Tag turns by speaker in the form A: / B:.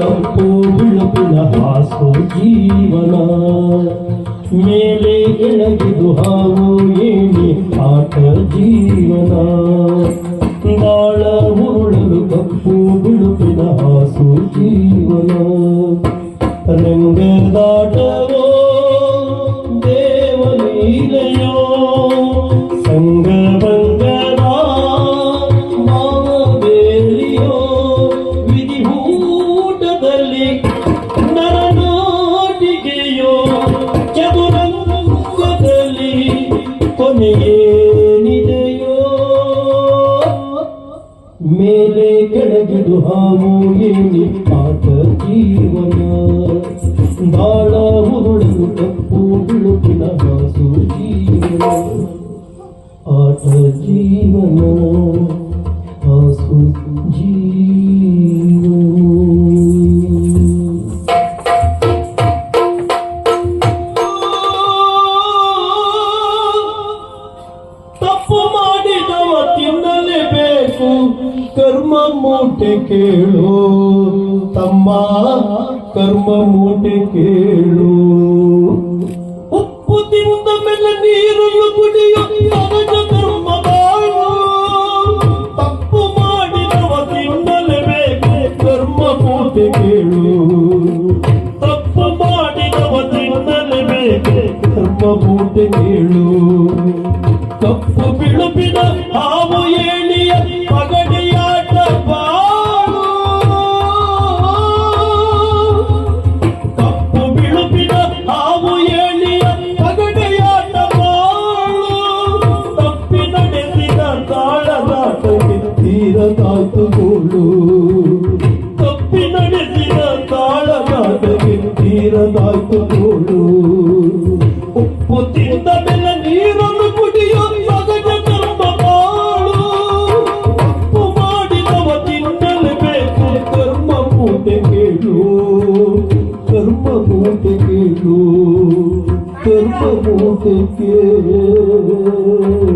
A: ಕಪ್ಪು ಬಿಳುಪಿನ ಹಾಸು ಜೀವನ. ಮೇಲೆ ಕೆಳಗಿದು ಹಾವು ಏಣಿ ಆಟ ಜೀವನ. ಬಾಳ ಉರುಳಲು ಕಪ್ಪು ಬಿಳುಪಿನ ಕೊನೆಯೇನಿದೆಯೋ ಮೇಲೆ ಕೆಳಗಿದು ಹಾವು ಏನಿ ಆಟ ಜೀವನ ಬಾಳ ಉರುಳು ಕಪ್ಪು ಬಿಳುಪಿನ ಹಾಸು ಜೀವನ ಆಟ ಜೀವನ. ಕರ್ಮ ಮೂಟೆ ಕೇಳು ತಮ್ಮ ಕರ್ಮ ಮೂಟೆ ಕೇಳು ಉಪ್ಪು ತಿಂದ ಮೇಲೆ ನೀರನ್ನು ಕುಡಿಯು ಸಹಜ ಕರ್ಮ ಬಾಳು ತಪ್ಪು ಮಾಡಿದವ ತಿನ್ನಲೇಬೇಕು ಕರ್ಮ ಮೂಟೆ ಕೇಳು ತಪ್ಪು ಮಾಡಿದವ ತಿನ್ನಲೇಬೇಕು ಕರ್ಮ ಮೂಟೆ ಕೇಳು ಕಪ್ಪು ಬಿಳುಪಿನ ಹಾವು ತೀರದಾತು ಗೋಳು ತಪ್ಪಿ ನಡೆಸಿದ ತಾಳನಾದ ತೀರದಾತು ಗೋಳು ಉಪ್ಪು ತಿಂದ ಮೇಲೆ ನೀರನ್ನು ಕುಡಿಯೋ ಸಗಜ ಕರ್ಮ ಬಾಳು ಉಪ್ಪು ಮಾಡಿದವ ತಿನ್ನಲೇಬೇಕು ಕರ್ಮ ಮೂಟೆ ಕೇಳು. ಕರ್ಮ ಮೂಟೆ ಕೇಳು ಕೇಳು.